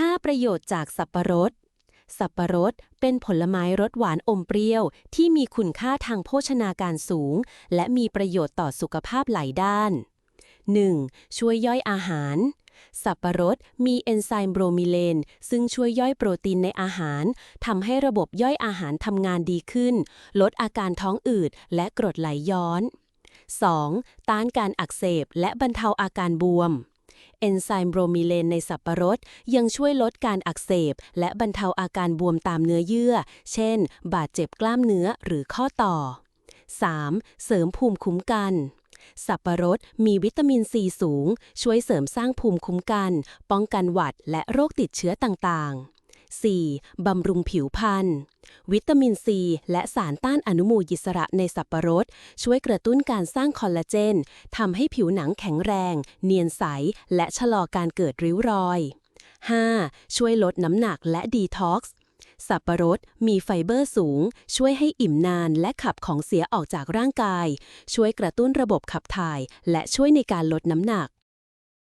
5 ประโยชน์จากสับปะรด สับปะรดเป็นผลไม้รสหวานอมเปรี้ยว ที่มีคุณค่าทางโภชนาการสูง และมีประโยชน์ต่อสุขภาพหลายด้าน 1. ช่วยย่อยอาหาร สับปะรดมีเอนไซม์โบรมิเลน ซึ่งช่วยย่อยโปรตีนในอาหารทำให้ระบบย่อยอาหารทำงานดีขึ้น ลดอาการท้องอืดและกรดไหลย้อน 2. ต้านการอักเสบและบรรเทาอาการบวม เอนไซม์โบรมิเลนในสับปะรดยังช่วยลดการอักเสบ และบรรเทาอาการบวมตามเนื้อเยื่อ เช่น บาดเจ็บกล้ามเนื้อหรือข้อต่อ 3. เสริมภูมิคุ้มกัน สับปะรดมีวิตามินซีสูง ช่วยเสริมสร้างภูมิคุ้มกัน ป้องกันหวัดและโรคติดเชื้อต่างๆ 4. บำรุงผิวพรรณวิตามินซีและสารต้านอนุมูลอิสระในสับปะรด ช่วยกระตุ้นการสร้างคอลลาเจนทำให้ผิวหนังแข็งแรง เนียนใส และชะลอการเกิดริ้วรอย 5. ช่วยลดน้ำหนักและดีท็อกซ์สับปะรดมีไฟเบอร์สูง ช่วยให้อิ่มนานและขับของเสียออกจากร่างกาย ช่วยกระตุ้นระบบขับถ่าย และช่วยในการลดน้ำหนัก